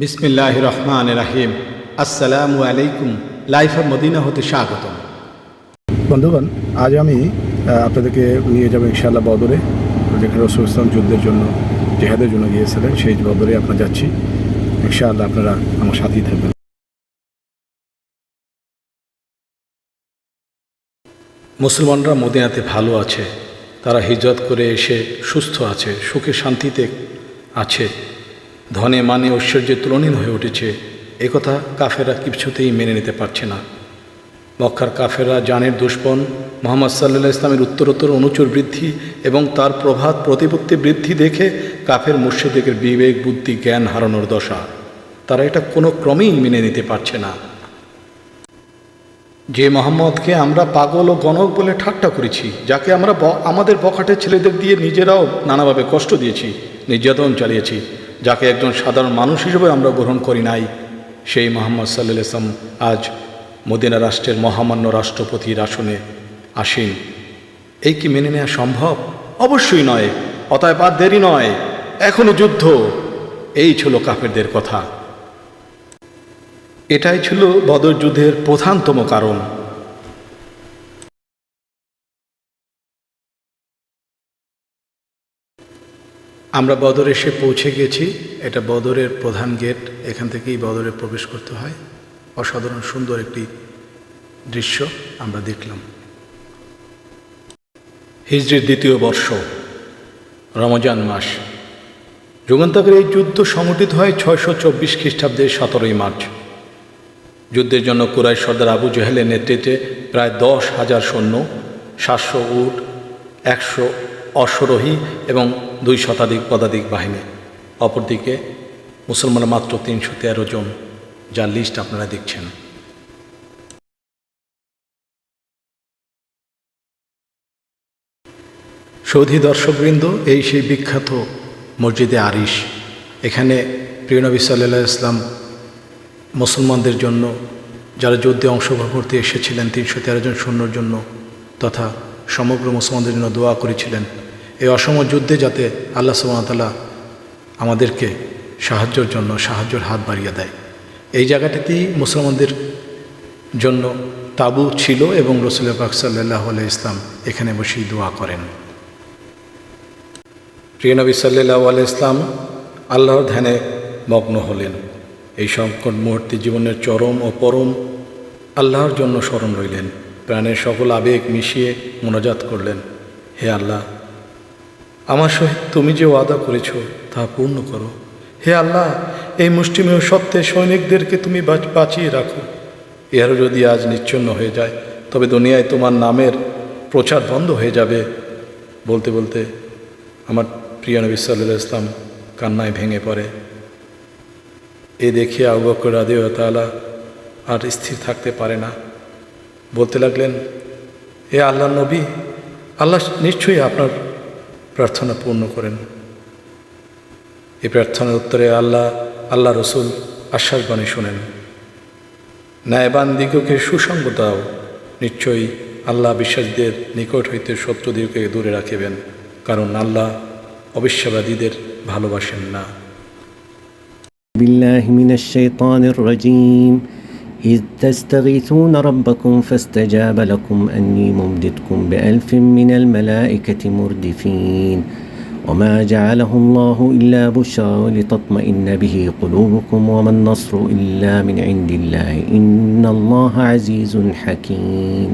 বিসমিল্লাহ রহমান রাহিম আসসালামু আলাইকুম। লাইফ অফ মদিনা হতে স্বাগতম। বন্ধুগণ আজ আমি আপনাদেরকে নিয়ে যাব ইনশাআল্লাহ বদরে যেখানে রসুল ইসলাম যুদ্ধের জন্য জেহাদের জন্য গিয়েছিলেন। সেই বদরে আপনারা যাচ্ছি। ইনশাআল্লাহ আপনারা আমার সাথেই থাকবেন। মুসলমানরা মদিনাতে ভালো আছে। তারা হিজরত করে এসে সুস্থ আছে সুখে শান্তিতে আছে। ধনে মানে ঐশ্বর্যে তুলনীন হয়ে উঠেছে। একথা কাফেরা কিছুতেই মেনে নিতে পারছে না। মক্কার কাফেরা জানের দুশ্মন, মোহাম্মদ সাল্লাহ ইসলামের উত্তরোত্তর অনুচর বৃদ্ধি এবং তার প্রভাত প্রতিপত্তি বৃদ্ধি দেখে কাফের মুর্শিদিকের বিবেক, বুদ্ধি, জ্ঞান হারানোর দশা। তারা এটা কোনো ক্রমেই মেনে নিতে পারছে না। যে মোহাম্মদকে আমরা পাগল ও গণক বলে ঠাট্টা করেছি, যাকে আমরা আমাদের বখাটের ছেলেদের দিয়ে নিজেরাও নানাভাবে কষ্ট দিয়েছি, নির্যাতন চালিয়েছি যাকে একজন সাধারণ মানুষ হিসেবে আমরা গ্রহণ করি নাই, সেই মোহাম্মদ সাল্লাহ ইসলাম আজ মদিনা রাষ্ট্রের মহামান্য রাষ্ট্রপতির আসনে আসীন। এই কি মেনে নেওয়া সম্ভব? অবশ্যই নয়, অতএব আর দেরি নয়, এখনও যুদ্ধ। এই ছিল কাফেরদের কথা। এটাই ছিল বদর যুদ্ধের প্রধানতম কারণ। আমরা বদর এসে পৌঁছে গেছি। এটা বদরের প্রধান গেট। এখান থেকেই বদরে প্রবেশ করতে হয়। অসাধারণ, সুন্দর একটি দৃশ্য আমরা দেখলাম। হিজড়ির দ্বিতীয় বর্ষ, রমজান মাস। যুগান্তকের এই যুদ্ধ সংগঠিত হয় ছয়শো চব্বিশ খ্রিস্টাব্দের সতেরোই মার্চ। যুদ্ধের জন্য কুরাই সর্দার আবু জেহেলের নেতৃত্বে প্রায় দশ হাজার সৈন্য, সাতশো উট, একশো অশ্বরোহী এবং দুই শতাধিক পদাধিক বাহিনী। অপরদিকে মুসলমান মাত্র তিনশো তেরো জন, যার লিস্ট আপনারা দেখছেন। সৌধি দর্শকবৃন্দ, এই সেই বিখ্যাত মসজিদে আরিশ। এখানে প্রিয়নবী সাল্লাহ ইসলাম মুসলমানদের জন্য যারা যুদ্ধে অংশগ্রহণ করতে এসেছিলেন, তিনশো তেরো জন সৈন্যর জন্য তথা সমগ্র মুসলমানদের জন্য দোয়া করেছিলেন। এই অসম যুদ্ধে যাতে আল্লাহ সুবাহতাল্লাহ আমাদেরকে সাহায্যের জন্য, সাহায্যের হাত বাড়িয়ে দেয়। এই জায়গাটিতেই মুসলমানদের জন্য তাবু ছিল এবং রসুল পাক সাল্লাহ ইসলাম এখানে বসেই দোয়া করেন। প্রিয় নবী সাল্লাহ আলাই ইসলাম আল্লাহর ধ্যানে মগ্ন হলেন। এই সংকট মুহূর্তে জীবনের চরম ও পরম আল্লাহর জন্য স্মরণ রইলেন। প্রাণের সকল আবেগ মিশিয়ে মোনাজাত করলেন। হে আল্লাহ আমার সহিত তুমি যে ওয়াদা করেছ, তা পূর্ণ করো। হে আল্লাহ, এই মুষ্টিমেয় সত্ত্বে সৈনিকদেরকে তুমি বাঁচিয়ে রাখো। এরও যদি আজ নিচ্ছন্ন হয়ে যায়, তবে দুনিয়ায় তোমার নামের প্রচার বন্ধ হয়ে যাবে। বলতে বলতে আমার প্রিয় নবী সাল্লাহ ইসলাম কান্নায় ভেঙে পড়ে। এ দেখে আবু বকর রাদিও তালা আর স্থির থাকতে পারে না। বলতে লাগলেন, এ আল্লাহ নবী, আল্লাহ নিশ্চয়ই আপনার প্রার্থনা পূর্ণ করেন এই প্রার্থনার উত্তরে আল্লাহ আল্লাহ রসুল আশ্বাসবাণী শোনেন ন্যায়বান দিগকে সুসঙ্গ দাও নিশ্চয়ই আল্লাহ বিশ্বাসীদের নিকট হইতে শত্রুদিগকে দূরে রাখিবেন কারণ আল্লাহ অবিশ্বাবাদীদের ভালোবাসেন না بالله من الشيطان الرجيم إذ تستغيثون ربكم فاستجاب لكم أني ممددكم بألف من الملائكة مردفين وما جعله الله إلا بشرى لتطمئن به قلوبكم وما النصر إلا من عند الله إن الله عزيز حكيم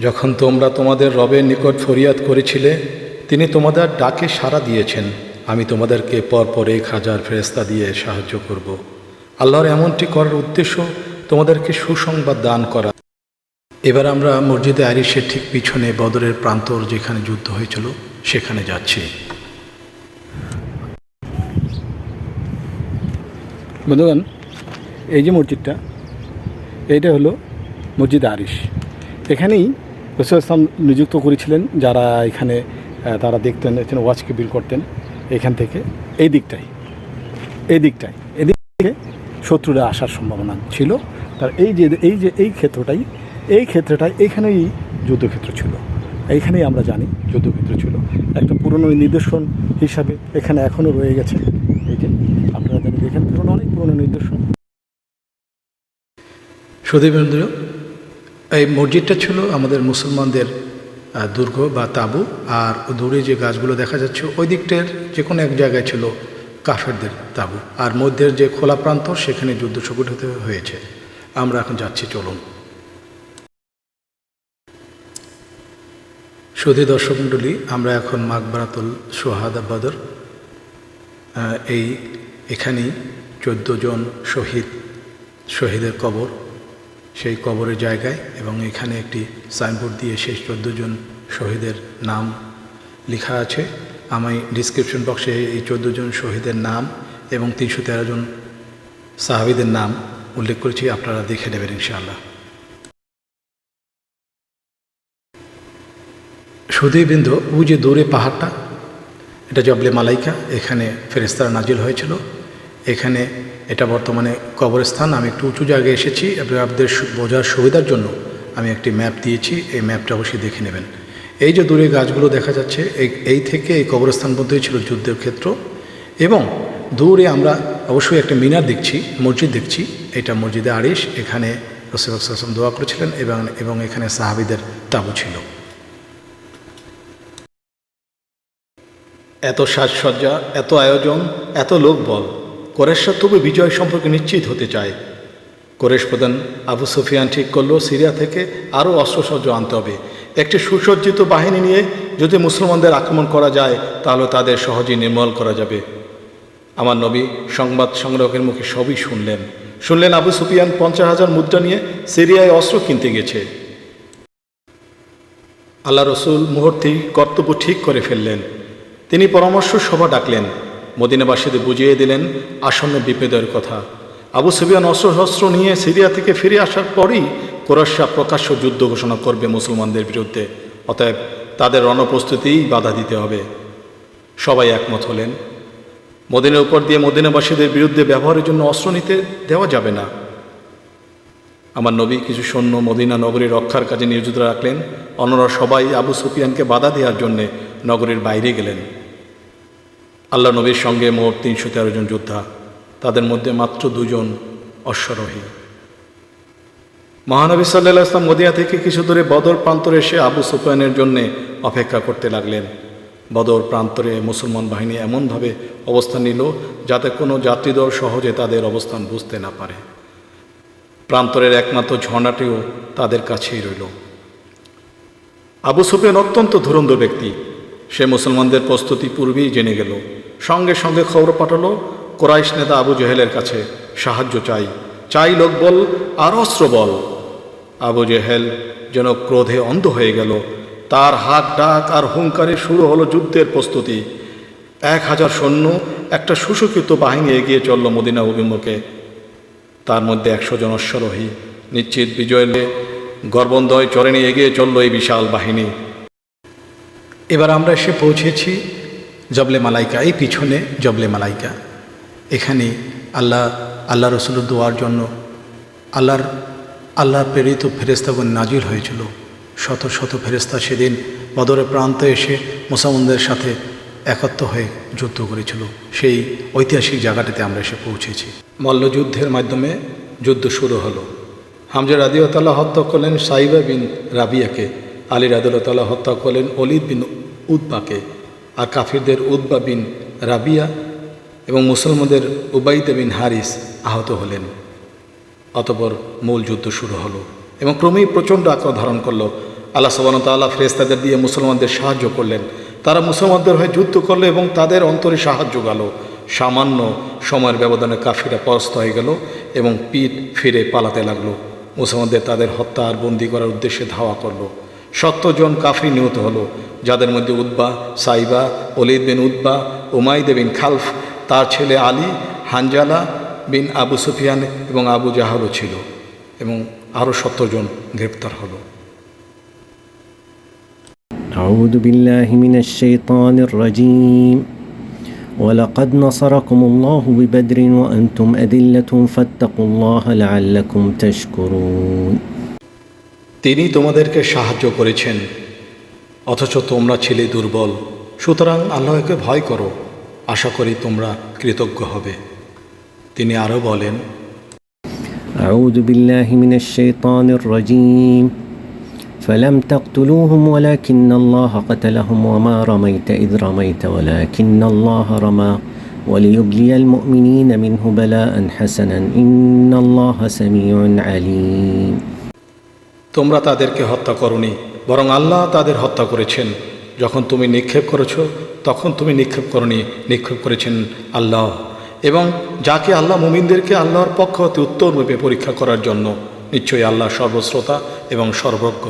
যখন তোমরা তোমাদের রবের নিকট ফরিয়াদ করেছিলে তিনি তোমাদের ডাকে সাড়া দিয়েছেন আমি তোমাদেরকে পরপর এক হাজার ফেরেস্তা দিয়ে সাহায্য করব আল্লাহর এমনটি করার উদ্দেশ্য তোমাদেরকে সুসংবাদ দান করা। এবার আমরা মসজিদে আরিসের ঠিক পিছনে বদরের প্রান্তর যেখানে যুদ্ধ হয়েছিল, সেখানে যাচ্ছি। বন্ধুগণ, এই যে মসজিদটা, এইটা হলো মসজিদ আরিশ এখানেই রসুল ইসলাম নিযুক্ত করেছিলেন যারা এখানে তারা দেখতেন, এখানে ওয়াচকে বিল করতেন, এখান থেকে, এই দিকটাই এই দিকটাই, এদিক থেকে শত্রুরা আসার সম্ভাবনা ছিল। তার এই যে এই যে, এই ক্ষেত্রটাই এই ক্ষেত্রটাই এইখানেই যুদ্ধক্ষেত্র ছিল। এইখানেই আমরা জানি যুদ্ধক্ষেত্র ছিল। একটা পুরনো নিদর্শন হিসাবে এখানে এখনও রয়ে গেছে। এই যে, আপনারা জানেন এখানে পুরনো, অনেক পুরনো নিদর্শন। সুদীপেন্দ্র এই মসজিদটা ছিল আমাদের মুসলমানদের দুর্গ বা তাঁবু। আর দূরে যে গাছগুলো দেখা যাচ্ছে, ওই দিকটার যে কোনো এক জায়গায় ছিল কাফেরদের তাবু। আর মধ্যের যে খোলা প্রান্ত, সেখানে যুদ্ধ সংগঠিত হয়েছে। আমরা এখন যাচ্ছি, চলুন। সুধী দর্শক মণ্ডলী, আমরা এখন মাকবারাতুল সোহাদা বদর এই এখানেই চোদ্দ জন শহীদ, শহীদের কবর, সেই কবরের জায়গায়, এবং এখানে একটি সাইনবোর্ড দিয়ে সেই চোদ্দ জন শহীদের নাম লেখা আছে। আমি ডিসক্রিপশন বক্সে এই চোদ্দ জন শহীদের নাম এবং তিনশো তেরো জন সাহাবিদের নাম উল্লেখ করেছি, আপনারা দেখে নেবেন ইনশাআল্লাহ। সুদীবৃন্দ ও যে দূরে পাহাড়টা, এটা জবলে মালাইকা, এখানে ফেরেস্তারা নাজিল হয়েছিল। এখানে এটা বর্তমানে কবরস্থান, আমি একটু উঁচু জায়গায় এসেছি এবং আপনাদের বোঝার সুবিধার জন্য আমি একটি ম্যাপ দিয়েছি, এই ম্যাপটা অবশ্যই দেখে নেবেন। এই যে দূরে গাছগুলো দেখা যাচ্ছে, এই এই থেকে এই কবরস্থান মধ্যেই ছিল যুদ্ধের ক্ষেত্র। এবং দূরে আমরা অবশ্যই একটা মিনার দেখছি, মসজিদ দেখছি। এটা মসজিদে আরিস এখানে রসুলাম দোয়া করেছিলেন এবং এবং এখানে সাহাবিদের তাবু ছিল। এত সাজসজ্জা, এত আয়োজন, এত লোকবল কোরেশ্বর তবু বিজয় সম্পর্কে নিশ্চিত হতে চায়। কোরেশ প্রধান আবু সুফিয়ান ঠিক করল, সিরিয়া থেকে আরও অস্ত্রসজ্জ আনতে হবে। একটি সুসজ্জিত বাহিনী নিয়ে যদি মুসলমানদের আক্রমণ করা যায়, তাহলে তাদের সহজেই নির্মূল করা যাবে। আমার নবী সংবাদ সংগ্রহের মুখে সবই শুনলেন। শুনলেন আবু সুফিয়ান পঞ্চাশ হাজার মুদ্রা নিয়ে সিরিয়ায় অস্ত্র কিনতে গেছে। আল্লাহ রসুল মুহূর্তেই কর্তব্য ঠিক করে ফেললেন। তিনি পরামর্শ সভা ডাকলেন। মদিনাবাসীদের বুঝিয়ে দিলেন আসন্ন বিপদের কথা। আবু সুফিয়ান অস্ত্রশস্ত্র নিয়ে সিরিয়া থেকে ফিরে আসার পরই কোরআশা প্রকাশ্য যুদ্ধ ঘোষণা করবে মুসলমানদের বিরুদ্ধে, অতএব তাদের রণপ্রস্তুতিই বাধা দিতে হবে। সবাই একমত হলেন। মদিনের উপর দিয়ে মদিনাবাসীদের বিরুদ্ধে ব্যবহারের জন্য অস্ত্র নিতে দেওয়া যাবে না। আমার নবী কিছু সৈন্য মদিনা নগরী রক্ষার কাজে নিয়োজিত রাখলেন। অন্যরা সবাই আবু সুফিয়ানকে বাধা দেওয়ার জন্যে নগরীর বাইরে গেলেন। আল্লাহ নবীর সঙ্গে মোট তিনশো তেরো জন যোদ্ধা, তাদের মধ্যে মাত্র দুজন অশ্বরোহী। মহানবী সাল্লাহ ইসলাম মদিনা থেকে কিছু দূরে বদর প্রান্তরে এসে আবু সুফিয়ানের জন্যে অপেক্ষা করতে লাগলেন। বদর প্রান্তরে মুসলমান বাহিনী এমনভাবে অবস্থান নিল যাতে কোনো যাত্রীদল সহজে তাদের অবস্থান বুঝতে না পারে। প্রান্তরের একমাত্র ঝর্ণাটিও তাদের কাছেই রইল। আবু সুফিয়ান অত্যন্ত ধুরন্ধর ব্যক্তি। সে মুসলমানদের প্রস্তুতি পূর্বেই জেনে গেল। সঙ্গে সঙ্গে খবর পাঠালো, কোরাইশ নেতা আবু জেহেলের কাছে সাহায্য চাই। চাই লোকবল আর অস্ত্র বল। আবু জেহেল যেন ক্রোধে অন্ধ হয়ে গেল। তার হাত ডাক আর হুঙ্কারে শুরু হলো যুদ্ধের প্রস্তুতি। এক হাজার সৈন্য একটা সুশোকিত বাহিনী এগিয়ে চলল মদিনা অভিমুখে। তার মধ্যে একশো জন অশ্বারোহী, নিশ্চিত বিজয়লে গর্বন্দয় চরণে এগিয়ে চলল এই বিশাল বাহিনী। এবার আমরা এসে পৌঁছেছি জবলে মালাইকা, এই পিছনে জবলে মালাইকা। এখানে আল্লাহ আল্লাহ রসুলের দোয়ার জন্য আল্লাহর আল্লাহর প্রেরিত ফেরেস্তাগণ নাজির হয়েছিল। শত শত ফেরেস্তা সেদিন বদরের প্রান্তে এসে মুসলমানদের সাথে একত্র হয়ে যুদ্ধ করেছিল। সেই ঐতিহাসিক জায়গাটিতে আমরা এসে পৌঁছেছি। মল্লযুদ্ধের মাধ্যমে যুদ্ধ শুরু হলো। হামজা রাদিউতাল্লাহ হত্যা করলেন সাইবা বিন রাবিয়াকে। আলী রাদুল্লাহ হত্যা করলেন অলিদ বিন উদ্বাকে আর কাফিরদের উদ্বা বিন রাবিয়া এবং মুসলমানদের উবাইদ বিন হারিস আহত হলেন। অতপর মূল যুদ্ধ শুরু হলো এবং ক্রমেই প্রচণ্ড আকার ধারণ করল। আল্লাহ সবান তাল্লাহ ফেরেস্তাদের দিয়ে মুসলমানদের সাহায্য করলেন। তারা মুসলমানদের হয়ে যুদ্ধ করল এবং তাদের অন্তরে সাহায্য গেল। সামান্য সময়ের ব্যবধানে কাফিরা পরাস্ত হয়ে গেল এবং পিঠ ফিরে পালাতে লাগল। মুসলমানদের তাদের হত্যা আর বন্দি করার উদ্দেশ্যে ধাওয়া করল। সত্তর জন কাফি নিহত হলো, যাদের মধ্যে উদ্বা সাইবা অলিদ বিন উদ্বা উমাইদ বিন খালফ, তার ছেলে আলী, হানজালা বিন আবু সুফিয়ান এবং আবু জাহালও ছিল এবং আরও সত্তর জন গ্রেপ্তার হলো أعوذ بالله من الشيطان الرجيم ولقد نصركم الله ببدر وأنتم أذلة فاتقوا الله لعلكم تشكرون তিনি তোমাদেরকে সাহায্য করেছেন অথচ তোমরা ছিলে দুর্বল সুতরাং আল্লাহকে ভয় করো আশা করি তোমরা কৃতজ্ঞ হবে তিনি আরও বলেন أعوذ بالله من الشيطان الرجيم فلم تقتلوهم ولكن الله قتلهم وما رميت إذ رميت ولكن الله رمى وليبلي المؤمنين منه بلاء حسنا إن الله سميع عليم তোমরা তাদেরকে হত্যা করনি বরং আল্লাহ তাদের হত্যা করেছেন যখন তুমি নিক্ষেপ করেছো তখন তুমি নিক্ষেপ করনি নিক্ষেপ করেছেন আল্লাহ এবং যাকে আল্লাহ মুমিনদেরকে আল্লাহর পক্ষ হতে উত্তররূপে পরীক্ষা করার জন্য নিশ্চয়ই আল্লাহ সর্বশ্রোতা এবং সর্বজ্ঞ।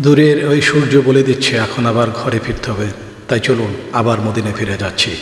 দূরের ওই সূর্য বলে দিচ্ছে, এখন আবার ঘরে ফিরতে হবে। তাই চলুন, আবার মদিনে ফিরে যাচ্ছি।